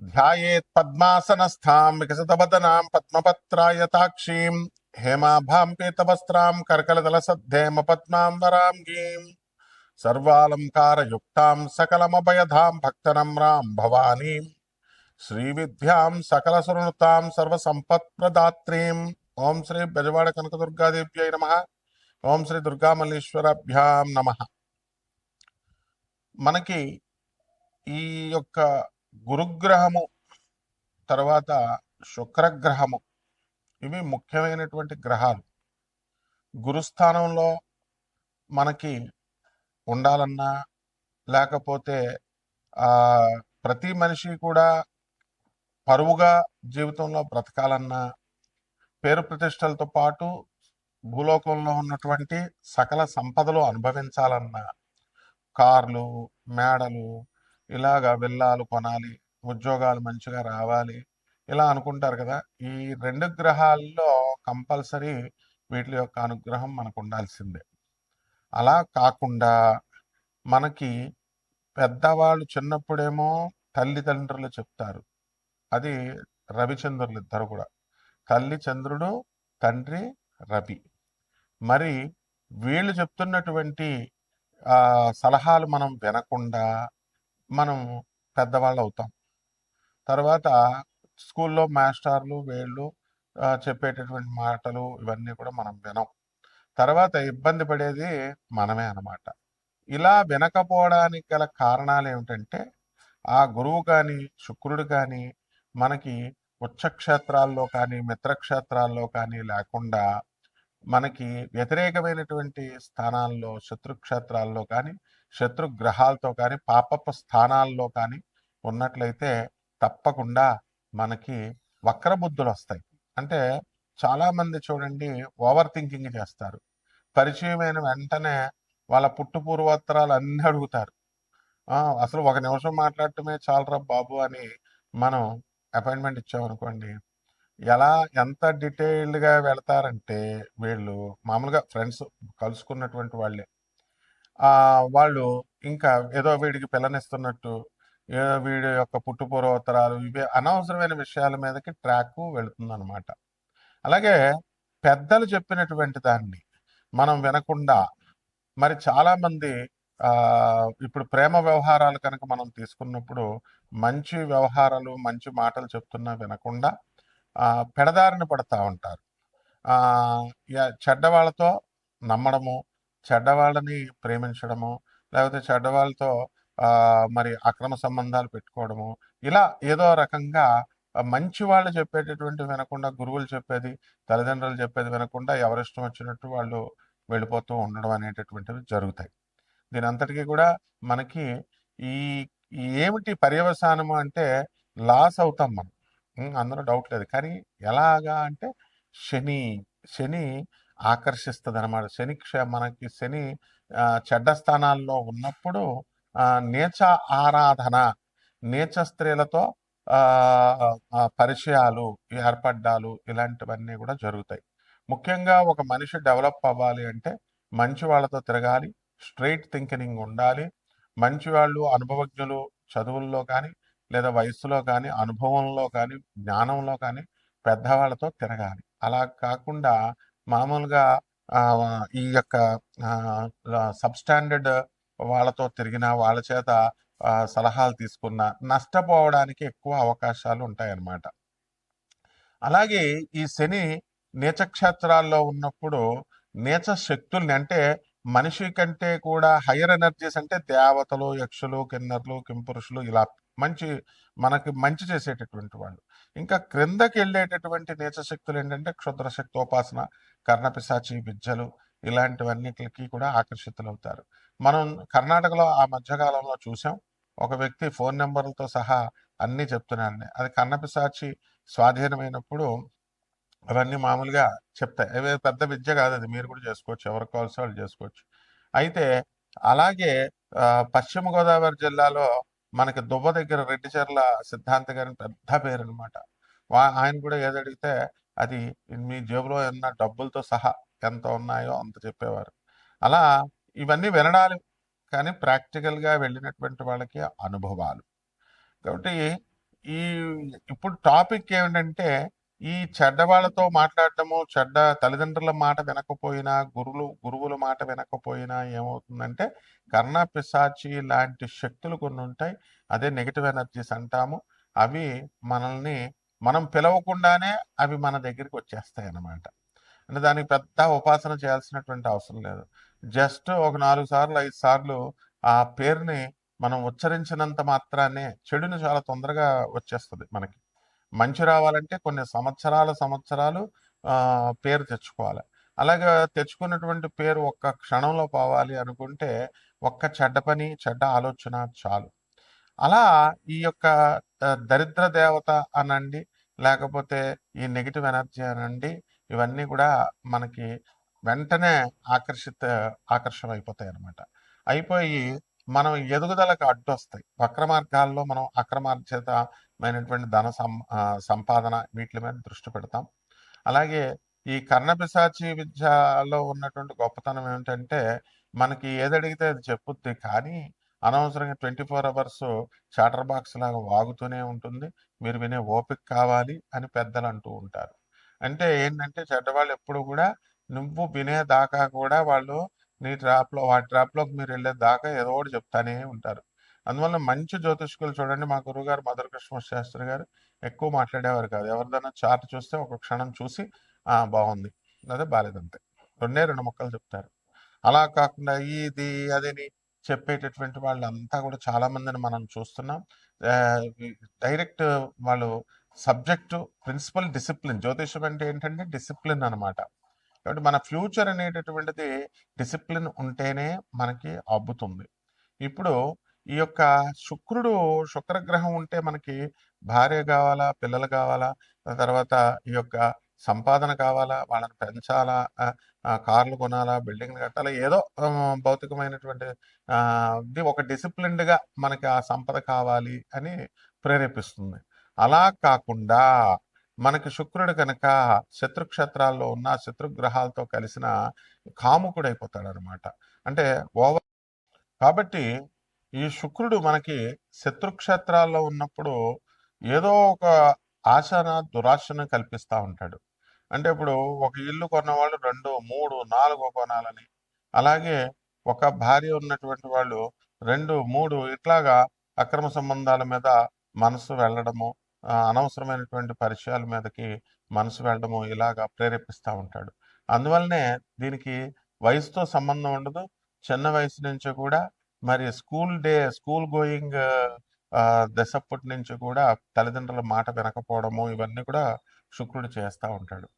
ధ్యాయేత్ పద్మాసనస్థాం వికసితవదనాం పద్మపత్రాయతాక్షీం హేమాభాం పీతవస్త్రాం కర్కలదలసద్ధేమ పద్మాం వరాంగీం సర్వాలంకారయుక్తాం సకలమభయధాం భక్తనమ్రాం భవానీం శ్రీవిద్యాం సకలసునుతాం సర్వసంపత్ప్రదాత్రీం ఓం శ్రీ బెజవాడ కనకదుర్గాదేవ్యై నమ ఓం శ్రీ దుర్గామల్లేశ్వరభ్యాం నమ మనకి ఈ యొక్క గురుగ్రహము తర్వాత శుక్రగ్రహము. ఇవి ముఖ్యమైనటువంటి గ్రహాలు. గురుస్థానంలో మనకి ఉండాలన్నా లేకపోతే ప్రతి మనిషి కూడా పరువుగా జీవితంలో బ్రతకాలన్నా పేరు ప్రతిష్టలతో పాటు భూలోకంలో ఉన్నటువంటి సకల సంపదలు అనుభవించాలన్నా కార్లు మేడలు ఇలాగా విల్లాలు కొనాలి ఉద్యోగాలు మంచిగా రావాలి ఇలా అనుకుంటారు కదా. ఈ రెండు గ్రహాల్లో కంపల్సరీ వీటి యొక్క అనుగ్రహం మనకు ఉండాల్సిందే. అలా కాకుండా మనకి పెద్దవాళ్ళు చిన్నప్పుడేమో తల్లిదండ్రులు చెప్తారు. అది రవిచంద్రులు ఇద్దరు కూడా. తల్లి చంద్రుడు తండ్రి రవి. మరి వీళ్ళు చెప్తున్నటువంటి సలహాలు మనం వినకుండా మనం పెద్దవాళ్ళు అవుతాం తర్వాత స్కూల్లో మాస్టర్లు వీళ్ళు చెప్పేటటువంటి మాటలు ఇవన్నీ కూడా మనం వినం. తర్వాత ఇబ్బంది పడేది మనమే అన్నమాట. ఇలా వినకపోవడానికి గల కారణాలు ఏమిటంటే ఆ గురువు కానీ శుక్రుడు కానీ మనకి ఉచ్చక్షేత్రాల్లో కానీ మిత్రక్షేత్రాల్లో కానీ లేకుండా మనకి వ్యతిరేకమైనటువంటి స్థానాల్లో శత్రుక్షేత్రాల్లో కానీ శత్రుగ్రహాలతో కానీ పాపపు స్థానాల్లో కానీ ఉన్నట్లయితే తప్పకుండా మనకి వక్రబుద్ధులు వస్తాయి. అంటే చాలామంది చూడండి ఓవర్ థింకింగ్ చేస్తారు. పరిచయమైన వెంటనే వాళ్ళ పుట్టు పూర్వోత్తరాలు అన్నీ అడుగుతారు. అసలు ఒక నిమిషం మాట్లాడటమే చాలరా బాబు అని మనం అపాయింట్మెంట్ ఇచ్చామనుకోండి. ఎలా ఎంత డీటెయిల్డ్గా వెళ్తారంటే వీళ్ళు మామూలుగా ఫ్రెండ్స్ కలుసుకున్నటువంటి వాళ్ళే. వాళ్ళు ఇంకా ఏదో వీడికి పిల్లనిస్తున్నట్టు ఏదో వీడి యొక్క పుట్టుపూర్వోత్తరాలు ఇవి అనవసరమైన విషయాల మీదకి ట్రాక్ వెళుతుందన్నమాట. అలాగే పెద్దలు చెప్పినటువంటి దాన్ని మనం వినకుండా మరి చాలామంది ఇప్పుడు ప్రేమ వ్యవహారాలు కనుక మనం తీసుకున్నప్పుడు మంచి వ్యవహారాలు మంచి మాటలు చెప్తున్నా వినకుండా పెడదారిని పెడదారిన పడతా ఉంటారు. చెడ్డ వాళ్ళతో చెడ్డవాళ్ళతో నమ్మడము చెడ్డవాళ్ళని ప్రేమించడము లేకపోతే చెడ్డవాళ్ళతో మరి అక్రమ సంబంధాలు పెట్టుకోవడము ఇలా ఏదో రకంగా మంచి వాళ్ళు చెప్పేటటువంటి వినకుండా గురువులు చెప్పేది తల్లిదండ్రులు చెప్పేది వినకుండా ఎవరిష్టం వచ్చినట్టు వాళ్ళు వెళ్ళిపోతూ ఉండడం అనేటటువంటివి జరుగుతాయి. దీని అంతటికీ కూడా మనకి ఈ ఏమిటి పర్యవసానము అంటే లాస్ అవుతాం మనం. అందరూ అందులో డౌట్ లేదు. కానీ ఎలాగా అంటే శని శని ఆకర్షిస్తుంది అనమాట శని క్ష- మనకి శని చెడ్డ స్థానాల్లో ఉన్నప్పుడు నేచ ఆరాధన నేచ స్త్రీలతో పరిచయాలు ఏర్పడ్డాలు ఇలాంటివన్నీ కూడా జరుగుతాయి. ముఖ్యంగా ఒక మనిషి డెవలప్ అవ్వాలి అంటే మంచి వాళ్ళతో తిరగాలి స్ట్రైట్ థింకింగ్ ఉండాలి. మంచి వాళ్ళు అనుభవజ్ఞులు చదువుల్లో కానీ లేదా వయసులో కానీ అనుభవంలో కానీ జ్ఞానంలో కానీ పెద్దవాళ్ళతో తిరగాలి. అలా కాకుండా మామూలుగా ఈ యొక్క సబ్స్టాండర్డ్ వాళ్ళతో తిరిగిన వాళ్ళ చేత సలహాలు తీసుకున్న నష్టపోవడానికి ఎక్కువ అవకాశాలు ఉంటాయన్నమాట. అలాగే ఈ శని నీచక్షేత్రాల్లో ఉన్నప్పుడు నీచ శక్తుల్ని అంటే మనిషి కంటే కూడా హయ్యర్ ఎనర్జీస్ అంటే దేవతలు యక్షులు కిన్నర్లు కింపురుషులు ఇలా మంచి మనకి మంచి చేసేటటువంటి వాళ్ళు. ఇంకా క్రిందకి వెళ్ళేటటువంటి నీచ శక్తులు ఏంటంటే క్షుద్ర శక్తోపాసన కర్ణపిశాచి విద్యలు ఇలాంటివన్నిటికి కూడా ఆకర్షితులవుతారు. మనం కర్ణాటకలో ఆ మధ్యకాలంలో చూసాం. ఒక వ్యక్తి ఫోన్ నెంబర్లతో సహా అన్ని చెప్తున్నాను అది కర్ణపిశాచి స్వాధీనమైనప్పుడు అవన్నీ మామూలుగా చెప్తాయి. అవి పెద్ద విద్య కాదు అది. మీరు కూడా చేసుకోవచ్చు. ఎవరికి కావాల్సి వాళ్ళు చేసుకోవచ్చు. అయితే అలాగే పశ్చిమ గోదావరి జిల్లాలో మనకి దువ్వ దగ్గర రెడ్డిచెర్ల సిద్ధాంత గారి పెద్ద పేరు అనమాట ఆయన కూడా ఏదడిగితే అది మీ జేబులో ఉన్న డబ్బులతో సహా ఎంత ఉన్నాయో అంత చెప్పేవారు. అలా ఇవన్నీ వినడాలి కానీ ప్రాక్టికల్గా వెళ్ళినటువంటి వాళ్ళకి అనుభవాలు. కాబట్టి ఈ ఇప్పుడు టాపిక్ ఏమిటంటే ఈ చెడ్డ వాళ్ళతో మాట్లాడటము చెడ్డ తల్లిదండ్రుల మాట వినకపోయినా గురువులు గురువుల మాట వినకపోయినా ఏమవుతుందంటే కర్ణ పిశాచి లాంటి శక్తులు కొన్ని ఉంటాయి. అదే నెగిటివ్ ఎనర్జీస్ అంటాము. అవి మనల్ని మనం పిలవకుండానే అవి మన దగ్గరికి వచ్చేస్తాయి అన్నమాట అంటే దానికి పెద్ద ఉపాసన చేయాల్సినటువంటి అవసరం లేదు. జస్ట్ ఒక నాలుగు సార్లు ఐదు సార్లు ఆ పేరుని మనం ఉచ్చరించినంత మాత్రానే చెడుని చాలా తొందరగా వచ్చేస్తుంది మనకి. మంచి రావాలంటే కొన్ని సంవత్సరాల సంవత్సరాలు పేరు తెచ్చుకోవాలి. అలాగే తెచ్చుకున్నటువంటి పేరు ఒక్క క్షణంలో పోవాలి అనుకుంటే ఒక్క చెడ్డ పని చెడ్డ ఆలోచన చాలు. అలా ఈ యొక్క దరిద్ర దేవత అనండి లేకపోతే ఈ నెగిటివ్ ఎనర్జీ అనండి ఇవన్నీ కూడా మనకి వెంటనే ఆకర్షిత ఆకర్షణ అయిపోతాయి అన్నమాట అయిపోయి మనం ఎదుగుదలకు అడ్డొస్తాయి. వక్ర మార్గాల్లో మనం అక్రమార్జితమైనటువంటి ధన సం సంపాదన వీటి మీద దృష్టి పెడతాం. అలాగే ఈ కర్ణపిశాచి విద్యలో ఉన్నటువంటి గొప్పతనం ఏమిటంటే మనకి ఏది అడిగితే అది చెప్పుద్ది. కానీ అనవసరంగా twenty four hours chatter box లాగా వాగుతూనే ఉంటుంది. మీరు వినే ఓపిక కావాలి అని పెద్దలు అంటూ ఉంటారు. అంటే ఏంటంటే చెడ్డవాళ్ళు ఎప్పుడు కూడా నువ్వు వినేదాకా కూడా వాళ్ళు నీ ట్రాప్లో వాటి ట్రాప్లోకి మీరు వెళ్ళే దాకా ఏదో ఒకటి చెప్తానే ఉంటారు. అందువల్ల మంచి జ్యోతిష్కులు చూడండి. మా గురుగారు మధుర కృష్ణ శాస్త్రి గారు ఎక్కువ మాట్లాడేవారు కాదు. ఎవరిదైనా చార్ట్ చూస్తే ఒక క్షణం చూసి ఆ బాగుంది. అదే బాలేదంతే. రెండే రెండు మొక్కలు చెప్తారు. అలా కాకుండా ఇది అదని చెప్పేటటువంటి వాళ్ళంతా కూడా చాలా మందిని మనం చూస్తున్నాం. డైరెక్ట్ వాళ్ళు సబ్జెక్టు ప్రిన్సిపల్ డిసిప్లిన్ జ్యోతిషం అంటే ఏంటంటే డిసిప్లిన్ అన్నమాట. కాబట్టి మన ఫ్యూచర్ అనేటటువంటిది డిసిప్లిన్ ఉంటేనే మనకి అబ్బుతుంది. ఇప్పుడు ఈ యొక్క శుక్రుడు శుక్రగ్రహం ఉంటే మనకి భార్య కావాలా పిల్లలు కావాలా తర్వాత ఈ యొక్క సంపాదన కావాలా వాళ్ళని పెంచాలా కార్లు కొనాలా బిల్డింగ్లు కట్టాలా ఏదో భౌతికమైనటువంటి ఇది ఒక డిసిప్లిన్డ్గా మనకి ఆ సంపద కావాలి అని ప్రేరేపిస్తుంది. అలా కాకుండా మనకి శుక్రుడు కనుక శత్రుక్షేత్రాల్లో ఉన్న శత్రుగ్రహాలతో కలిసిన కాముకుడైపోతాడు అనమాట అంటే ఓవర్ కాబట్టి ఈ శుక్రుడు మనకి శత్రుక్షేత్రాల్లో ఉన్నప్పుడు ఏదో ఒక ఆశన దురాశను కల్పిస్తూ ఉంటాడు. అంటే ఇప్పుడు ఒక ఇల్లు కొన్నవాళ్ళు రెండు మూడు నాలుగు కొనాలని. అలాగే ఒక భార్య ఉన్నటువంటి వాళ్ళు రెండు మూడు ఇట్లాగా అక్రమ సంబంధాల మీద మనసు వెళ్ళడము అనవసరమైనటువంటి పరిచయాల మీదకి మనసు వెళ్ళడము ఇలాగా ప్రేరేపిస్తూ ఉంటాడు. అందువల్లనే దీనికి వయసుతో సంబంధం ఉండదు. చిన్న వయసు నుంచి కూడా మరి స్కూల్ డే స్కూల్ గోయింగ్ దశప్పటి నుంచి కూడా తల్లిదండ్రుల మాట వినకపోవడము ఇవన్నీ కూడా శుక్రుడు చేస్తూ ఉంటాడు.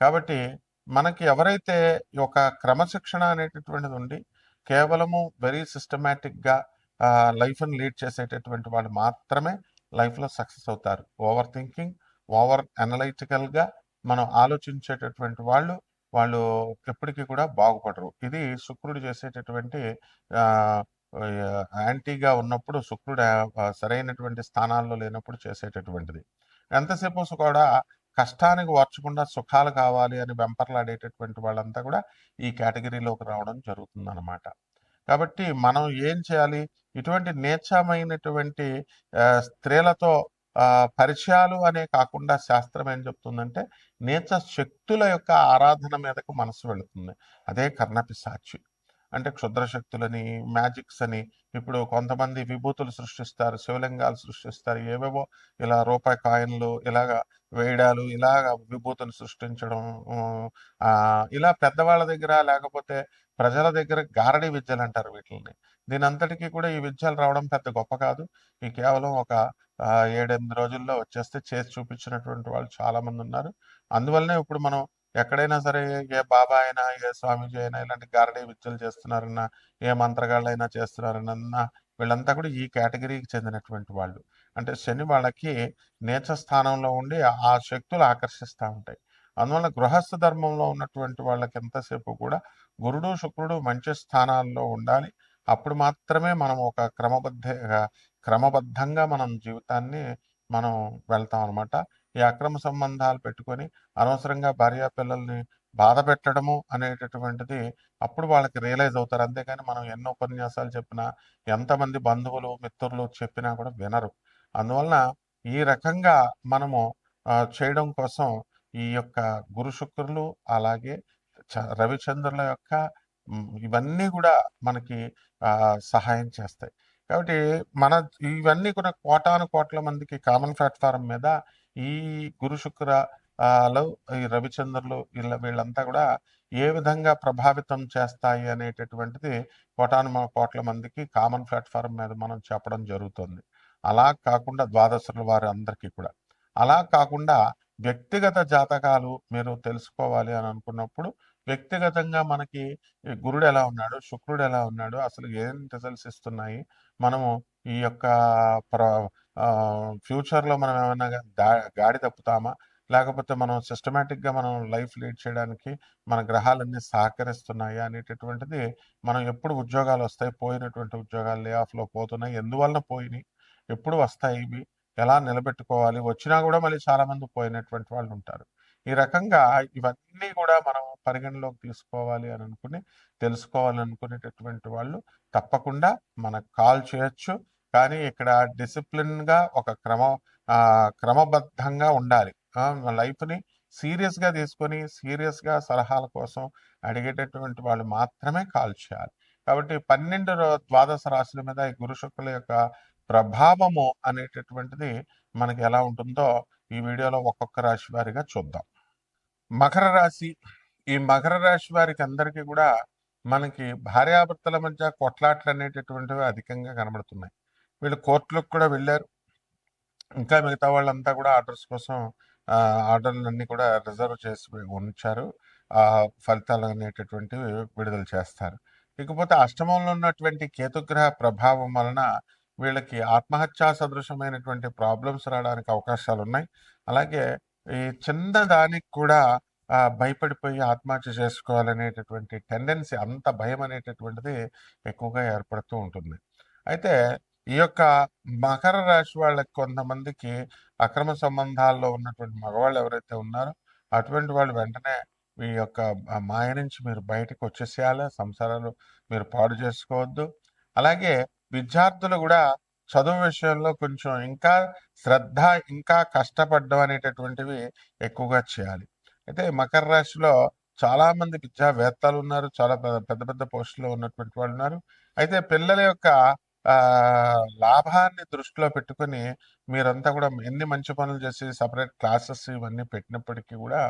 కాబట్టి మనకి ఎవరైతే ఈ ఒక క్రమశిక్షణ అనేటటువంటిది ఉండి కేవలము వెరీ సిస్టమేటిక్గా లైఫ్ని లీడ్ చేసేటటువంటి వాళ్ళు మాత్రమే లైఫ్లో సక్సెస్ అవుతారు. ఓవర్ థింకింగ్ ఓవర్ అనలైటికల్గా మనం ఆలోచించేటటువంటి వాళ్ళు వాళ్ళు ఎప్పటికీ కూడా బాగుపడరు. ఇది శుక్రుడు చేసేటటువంటి యాంటీగా ఉన్నప్పుడు శుక్రుడు సరైనటువంటి స్థానాల్లో లేనప్పుడు చేసేటటువంటిది. ఎంతసేపు కూడా కష్టానికి ఓర్చకుండా సుఖాలు కావాలి అని వెంపర్లాడేటటువంటి వాళ్ళంతా కూడా ఈ కేటగిరీలోకి రావడం జరుగుతుంది అన్నమాట కాబట్టి మనం ఏం చేయాలి? ఇటువంటి నీచమైనటువంటి స్త్రీలతో ఆ, పరిచయాలు అనే కాకుండా శాస్త్రం ఏం చెప్తుందంటే నీచ శక్తుల యొక్క ఆరాధన మీదకు మనసు వెళుతుంది. అదే కర్ణపిశాచి అంటే క్షుద్ర శక్తులని మ్యాజిక్స్ అని ఇప్పుడు కొంతమంది విభూతులు సృష్టిస్తారు శివలింగాలు సృష్టిస్తారు ఏవేవో ఇలా రూపాయి కాయిన్లు ఇలాగా వేయడాలు ఇలాగ విభూతులు సృష్టించడం ఇలా పెద్దవాళ్ళ దగ్గర లేకపోతే ప్రజల దగ్గర గారడీ విద్యలు అంటారు వీటిని దీని అంతటికీ కూడా ఈ విద్యలు రావడం పెద్ద గొప్ప కాదు. ఈ కేవలం ఒక ఏడెనిమిది రోజుల్లో వచ్చేస్తే చేసి చూపించినటువంటి వాళ్ళు చాలా మంది ఉన్నారు. అందువల్లనే ఇప్పుడు మనం ఎక్కడైనా సరే ఏ బాబా అయినా ఏ స్వామీజీ అయినా ఇలాంటి గారడీ విద్యలు చేస్తున్నారన్నా ఏ మంత్రగాళ్ళైనా చేస్తున్నారన్నా వీళ్ళంతా కూడా ఈ కేటగిరీకి చెందినటువంటి వాళ్ళు. అంటే శని వాళ్ళకి నీచ స్థానంలో ఉండి ఆ శక్తులు ఆకర్షిస్తూ ఉంటాయి. అందువల్ల గృహస్థ ధర్మంలో ఉన్నటువంటి వాళ్ళకి ఎంతసేపు కూడా గురుడు శుక్రుడు మంచి స్థానాల్లో ఉండాలి. అప్పుడు మాత్రమే మనం ఒక క్రమబద్ధ క్రమబద్ధంగా మనం జీవితాన్ని మనం వెళ్తాం అనమాట ఈ అక్రమ సంబంధాలు పెట్టుకొని అనవసరంగా భార్య పిల్లల్ని బాధ పెట్టడము అనేటటువంటిది అప్పుడు వాళ్ళకి రియలైజ్ అవుతారు. అంతేకాని మనం ఎన్నో ఉపన్యాసాలు చెప్పినా ఎంతమంది బంధువులు మిత్రులు చెప్పినా కూడా వినరు. అందువలన ఈ రకంగా మనము చేయడం కోసం ఈ యొక్క గురు శుక్రులు అలాగే చ- రవిచంద్రుల యొక్క ఇవన్నీ కూడా మనకి సహాయం చేస్తాయి. కాబట్టి మన ఇవన్నీ కూడా కోటాను కోట్ల మందికి కామన్ ప్లాట్ఫారం మీద ఈ గురు శుక్రలు ఈ రవిచంద్రులు వీళ్ళ వీళ్ళంతా కూడా ఏ విధంగా ప్రభావితం చేస్తాయి అనేటటువంటిది కోటాను కోట్ల మందికి కామన్ ప్లాట్ఫారం మీద మనం చెప్పడం జరుగుతుంది. అలా కాకుండా ద్వాదశుల వారి అందరికీ కూడా. అలా కాకుండా వ్యక్తిగత జాతకాలు మీరు తెలుసుకోవాలి అని అనుకున్నప్పుడు వ్యక్తిగతంగా మనకి గురుడు ఎలా ఉన్నాడు శుక్రుడు ఎలా ఉన్నాడు అసలు ఏం రిజల్ట్స్ ఇస్తున్నాయి మనము ఈ యొక్క ప్ర ఫ్యూచర్లో మనం ఏమైనా దా గాడి తప్పుతామా లేకపోతే మనం సిస్టమేటిక్గా మనం లైఫ్ లీడ్ చేయడానికి మన గ్రహాలన్నీ సహకరిస్తున్నాయి అనేటటువంటిది మనం ఎప్పుడు ఉద్యోగాలు వస్తాయి పోయినటువంటి ఉద్యోగాలు లే ఆఫ్లో పోతున్నాయి ఎందువలన పోయినాయి ఎప్పుడు వస్తాయి ఇవి ఎలా నిలబెట్టుకోవాలి? వచ్చినా కూడా మళ్ళీ చాలా మంది పోయినటువంటి వాళ్ళు ఉంటారు. ఈ రకంగా ఇవన్నీ కూడా మనం పరిగణలోకి తీసుకోవాలి అని అనుకుని తెలుసుకోవాలనుకునేటటువంటి వాళ్ళు తప్పకుండా మనకు కాల్ చేయొచ్చు. కానీ ఇక్కడ డిసిప్లిన్గా ఒక క్రమ క్రమబద్ధంగా ఉండాలి. లైఫ్ని సీరియస్గా తీసుకొని సీరియస్గా సలహాల కోసం అడిగేటటువంటి వాళ్ళు మాత్రమే కాల్ చేయాలి. కాబట్టి పన్నెండు ద్వాదశ రాశుల మీద ఈ గురు శుక్రుల యొక్క ప్రభావము అనేటటువంటిది మనకి ఎలా ఉంటుందో ఈ వీడియోలో ఒక్కొక్క రాశి వారిగా చూద్దాం. మకర రాశి ఈ మకర రాశి వారికి అందరికీ కూడా మనకి భార్యాభర్తల మధ్య కొట్లాట్లు అనేటటువంటివి అధికంగా కనబడుతున్నాయి. వీళ్ళు కోర్టులకు కూడా వెళ్ళారు. ఇంకా మిగతా వాళ్ళంతా కూడా ఆర్డర్స్ కోసం ఆర్డర్లన్నీ కూడా రిజర్వ్ చేసి ఉంచారు. ఆ ఫలితాలు అనేటటువంటివి విడుదల చేస్తారు. ఇకపోతే అష్టమంలో ఉన్నటువంటి కేతుగ్రహ ప్రభావం వలన వీళ్ళకి ఆత్మహత్యా సదృశమైనటువంటి ప్రాబ్లమ్స్ రావడానికి అవకాశాలు ఉన్నాయి అలాగే ఈ చిన్న దానికి కూడా భయపడిపోయి ఆత్మహత్య చేసుకోవాలనేటటువంటి టెండెన్సీ అంత భయం అనేటటువంటిది ఎక్కువగా ఏర్పడుతూ ఉంటుంది. అయితే ఈ యొక్క మకర రాశి వాళ్ళకి కొంతమందికి అక్రమ సంబంధాల్లో ఉన్నటువంటి మగవాళ్ళు ఎవరైతే ఉన్నారో అటువంటి వాళ్ళు వెంటనే మీ యొక్క మాయ నుంచి మీరు బయటకు వచ్చేసేయాలి. సంసారాలు మీరు పాడు చేసుకోవద్దు. అలాగే విద్యార్థులు కూడా చదువు విషయంలో కొంచెం ఇంకా శ్రద్ధ ఇంకా కష్టపడడం అనేటటువంటివి ఎక్కువగా చేయాలి. అయితే మకర రాశిలో చాలా మంది విద్యావేత్తలు ఉన్నారు. చాలా పెద్ద పెద్ద పెద్ద పోస్టులో ఉన్నటువంటి వాళ్ళు ఉన్నారు. అయితే పిల్లల యొక్క లాభాన్ని దృష్టిలో పెట్టుకొని మీరంతా కూడా ఎన్ని మంచి పనులు చేసి సపరేట్ క్లాసెస్ ఇవన్నీ పెట్టినప్పటికీ కూడా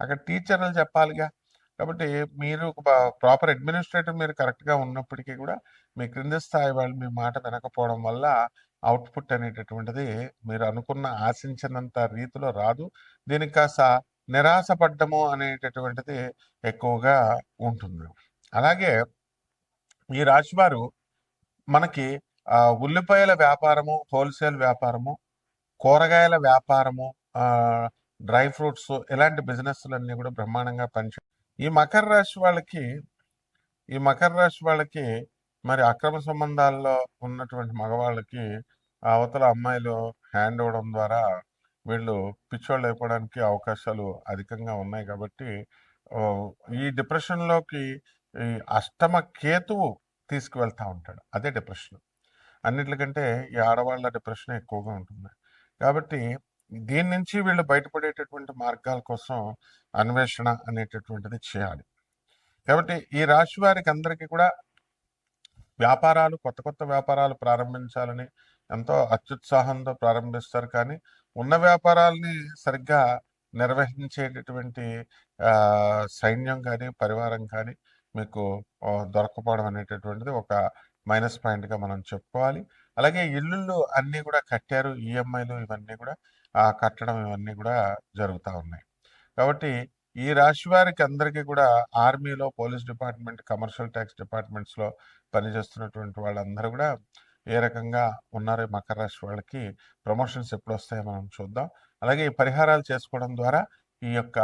అక్కడ టీచర్లు చెప్పాలిగా. కాబట్టి మీరు ప్రాపర్ అడ్మినిస్ట్రేటర్ మీరు కరెక్ట్గా ఉన్నప్పటికీ కూడా మీ క్రింది స్థాయి వాళ్ళు మీ మాట వినకపోవడం వల్ల అవుట్పుట్ అనేటటువంటిది మీరు అనుకున్న ఆశించినంత రీతిలో రాదు. దీనికి కాస్త నిరాశపడ్డము అనేటటువంటిది ఎక్కువగా ఉంటుంది. అలాగే ఈ రాశివారు మనకి ఉల్లిపాయల వ్యాపారము హోల్సేల్ వ్యాపారము కూరగాయల వ్యాపారము డ్రై ఫ్రూట్స్ ఇలాంటి బిజినెస్లన్నీ కూడా బ్రహ్మాండంగా పనిచే ఈ మకర రాశి వాళ్ళకి ఈ మకర రాశి వాళ్ళకి మరి అక్రమ సంబంధాల్లో ఉన్నటువంటి మగవాళ్ళకి అవతల అమ్మాయిలు హ్యాండ్ ఇవ్వడం ద్వారా వీళ్ళు పిచ్చోళ్ళు అయిపోవడానికి అవకాశాలు అధికంగా ఉన్నాయి కాబట్టి ఈ డిప్రెషన్లోకి ఈ అష్టమ కేతువు తీసుకువెళ్తూ ఉంటాడు. అదే డిప్రెషన్. అన్నిటికంటే ఈ ఆడవాళ్ళ డిప్రెషన్ ఎక్కువగా ఉంటుంది. కాబట్టి దీని నుంచి వీళ్ళు బయటపడేటటువంటి మార్గాల కోసం అన్వేషణ అనేటటువంటిది చేయాలి. కాబట్టి ఈ రాశి వారికి అందరికీ కూడా వ్యాపారాలు కొత్త కొత్త వ్యాపారాలు ప్రారంభించాలని ఎంతో అత్యుత్సాహంతో ప్రారంభిస్తారు. కానీ ఉన్న వ్యాపారాల్ని సరిగ్గా నిర్వహించేటటువంటి సైన్యం కానీ పరివారం కానీ మీకు దొరకపోవడం అనేటటువంటిది ఒక మైనస్ పాయింట్గా మనం చెప్పుకోవాలి. అలాగే ఇల్లుల్లో అన్నీ కూడా కట్టారు ఈఎంఐలు ఇవన్నీ కూడా. కట్టడం ఇవన్నీ కూడా జరుగుతూ ఉన్నాయి. కాబట్టి ఈ రాశి వారికి అందరికీ కూడా ఆర్మీలో పోలీస్ డిపార్ట్మెంట్ కమర్షియల్ ట్యాక్స్ డిపార్ట్మెంట్స్లో పనిచేస్తున్నటువంటి వాళ్ళందరూ కూడా ఏ రకంగా ఉన్నారో ఈ మకర రాశి వాళ్ళకి ప్రమోషన్స్ ఎప్పుడు వస్తాయో మనం చూద్దాం. అలాగే ఈ పరిహారాలు చేసుకోవడం ద్వారా ఈ యొక్క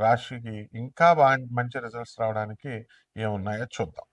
రాశికి ఇంకా బాగా మంచి రిజల్ట్స్ రావడానికి ఏమున్నాయో చూద్దాం.